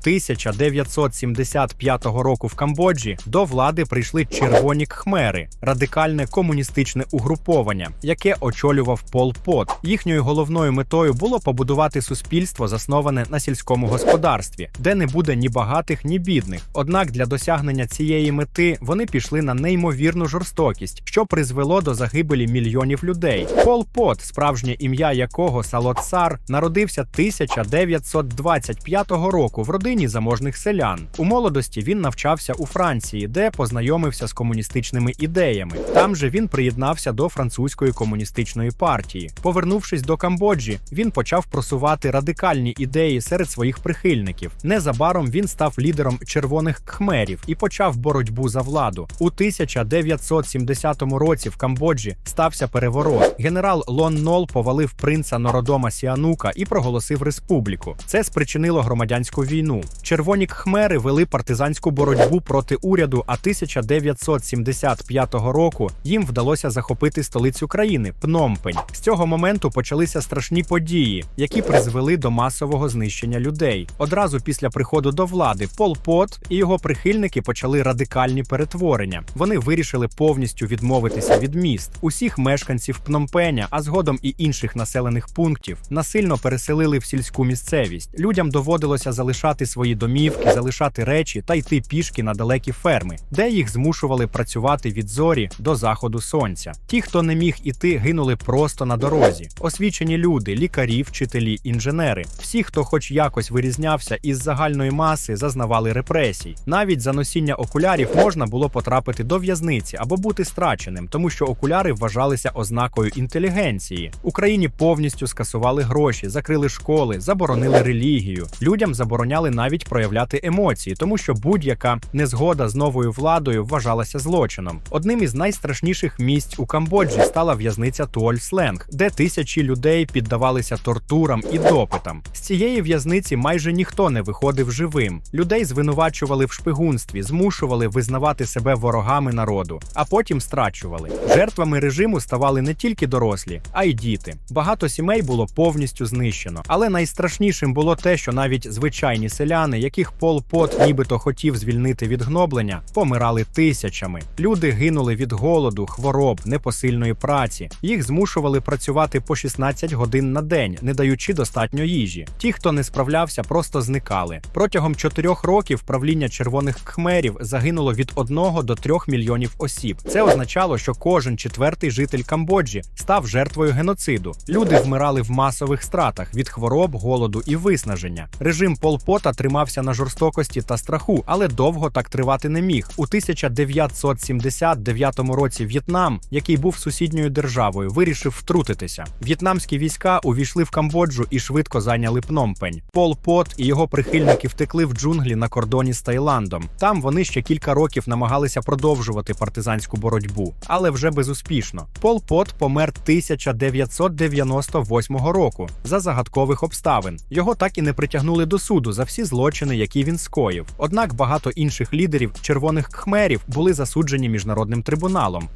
1975 року в Камбоджі до влади прийшли червоні кхмери, радикальне комуністичне угруповання, яке очолював Пол Пот. Їхньою головною метою було побудувати суспільство, засноване на сільському господарстві, де не буде ні багатих, ні бідних. Однак для досягнення цієї мети вони пішли на неймовірну жорстокість, що призвело до загибелі мільйонів людей. Пол Пот, справжнє ім'я якого Салот Сар, народився 1925 року в родині заможних селян. У молодості він навчався у Франції, де познайомився з комуністичними ідеями. Там же він приєднався до французької комуністичної партії. Повернувшись до Камбоджі, він почав просувати радикальні ідеї серед своїх прихильників. Незабаром він став лідером червоних кхмерів і почав боротьбу за владу. У 1970 році в Камбоджі стався переворот. Генерал Лон Нол повалив принца Нородома Сіанука і проголосив республіку. Це спричинило громадянську війну. Червоні кхмери вели партизанську боротьбу проти уряду. А 1975 року їм вдалося захопити столицю країни Пномпень. З цього моменту почалися страшні події, які призвели до масового знищення людей. Одразу після приходу до влади Пол Пот і його прихильники почали радикальні перетворення. Вони вирішили повністю відмовитися від міст. Усіх мешканців Пномпеня, а згодом і інших населених пунктів, насильно переселили в сільську місцевість. Людям доводилося залишати свої домівки, залишати речі та йти пішки на далекі ферми, де їх змушували працювати від зорі до заходу сонця. Ті, хто не міг іти, гинули просто на дорозі. Освічені люди, лікарі, вчителі, інженери. Всі, хто хоч якось вирізнявся із загальної маси, зазнавали репресій. Навіть за носіння окулярів можна було потрапити до в'язниці або бути страченим, тому що окуляри вважалися ознакою інтелігенції. Україні повністю скасували гроші, закрили школи, заборонили релігію. Людям забороняли навіть проявляти емоції, тому що будь-яка незгода з новою владою вважалася злочином. Одним із найстрашніших місць у Камбоджі стала в'язниця Туоль-Сленг, де тисячі людей піддавалися тортурам і допитам. З цієї в'язниці майже ніхто не виходив живим. Людей звинувачували в шпигунстві, змушували визнавати себе ворогами народу, а потім страчували. Жертвами режиму ставали не тільки дорослі, а й діти. Багато сімей було повністю знищено. Але найстрашнішим було те, що навіть звичайні селяни, яких Пол Пот нібито хотів звільнити від гноблення, помирали тисячами. Люди гинули від голоду, хвороб, непосильної праці. Їх змушували працювати по 16 годин на день, не даючи достатньо їжі. Ті, хто не справлявся, просто зникали. Протягом чотирьох років правління червоних кхмерів загинуло від 1 до 3 мільйонів осіб. Це означало, що кожен четвертий житель Камбоджі став жертвою геноциду. Люди вмирали в масових стратах від хвороб, голоду і виснаження. Режим Пол Пота тримався на жорстокості та страху, але довго так тривати не міг. У 1979 році В'єтнам, який був сусідньою державою, вирішив втрутитися. В'єтнамські війська увійшли в Камбоджу і швидко зайняли Пномпень. Пол Пот і його прихильники втекли в джунглі на кордоні з Таїландом. Там вони ще кілька років намагалися продовжувати партизанську боротьбу, але вже безуспішно. Пол Пот помер 1998 року за загадкових обставин. Його так і не притягнули до суду за всі злочини, які він скоїв. Однак багато інших лідерів червоних кхмерів були засуджені міжнародним трибуналом.